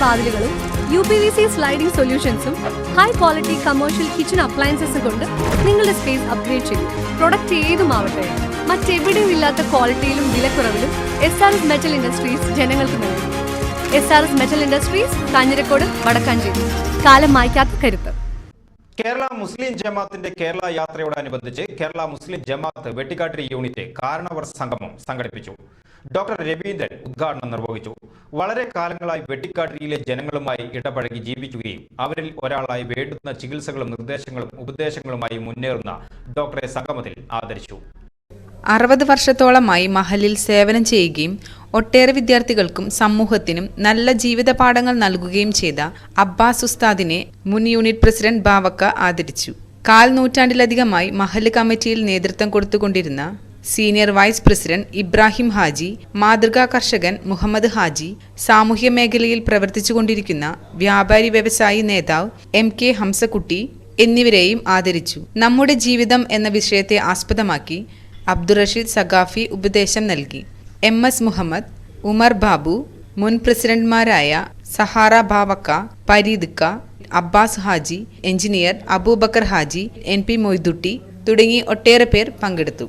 വാതിലുകളും U P V C sliding സൊല്യൂഷൻസും high quality commercial kitchen അപ്ലയൻസസും കൊണ്ട് നിങ്ങളുടെ സ്പേസ് അപ്ഗ്രേഡ് ചെയ്യും പ്രൊഡക്റ്റ് ഏതുമാവട്ടെ മറ്റെവിടെയും ഇല്ലാത്ത ക്വാളിറ്റിയിലും വിലക്കുറവിലും S R S metal industries ജനങ്ങൾക്ക് നൽകും. S R S metal industries Kanjirakode Vadakkanchery. കാലം മായ്ക്കാത്ത കരുത്ത്. കേരള മുസ്ലിം ജമാത്തിന്റെ കേരള യാത്രയോടനുബന്ധിച്ച് കേരള മുസ്ലിം ജമാഅത്ത് വെട്ടിക്കാട്ടിരി യൂണിറ്റ് കാരണവർ സംഗമം സംഘടിപ്പിച്ചു. ഡോക്ടർ രവീന്ദ്രൻ ഉദ്ഘാടനം നിർവഹിച്ചു. വളരെ കാലങ്ങളായി വെട്ടിക്കാട്ടിരിയിലെ ജനങ്ങളുമായി ഇടപഴകി ജീവിക്കുകയും അവരിൽ ഒരാളായി വേണ്ടുന്ന ചികിത്സകളും നിർദ്ദേശങ്ങളും ഉപദേശങ്ങളുമായി മുന്നേറുന്ന ഡോക്ടറെ സംഗമത്തിൽ ആദരിച്ചു. അറുപത് വർഷത്തോളമായി മഹലിൽ സേവനം ചെയ്യുകയും ഒട്ടേറെ വിദ്യാർത്ഥികൾക്കും സമൂഹത്തിനും നല്ല ജീവിത പാഠങ്ങൾ നൽകുകയും ചെയ്ത അബ്ബാസ് ഉസ്താദിനെ മുൻ യൂണിറ്റ് പ്രസിഡന്റ് ബാവക്ക ആദരിച്ചു. കാൽ നൂറ്റാണ്ടിലധികമായി മഹൽ കമ്മിറ്റിയിൽ നേതൃത്വം കൊടുത്തുകൊണ്ടിരുന്ന senior vice president Ibrahim Haji മാതൃകാ കർഷകൻ മുഹമ്മദ് ഹാജി സാമൂഹ്യ മേഖലയിൽ പ്രവർത്തിച്ചുകൊണ്ടിരിക്കുന്ന വ്യാപാരി വ്യവസായി നേതാവ് എം കെ ഹംസക്കുട്ടി എന്നിവരെയും ആദരിച്ചു. നമ്മുടെ ജീവിതം എന്ന വിഷയത്തെ ആസ്പദമാക്കി അബ്ദുറഷീദ് സഖാഫി ഉപദേശം നൽകി. എം എസ് മുഹമ്മദ് ഉമർ ബാബു മുൻ പ്രസിഡന്റ്മാരായ Sahara Bavakka Pareedikka Abbas Haji engineer Abubakar Haji N P Moidutty തുടങ്ങി ഒട്ടേറെ പേർ പങ്കെടുത്തു.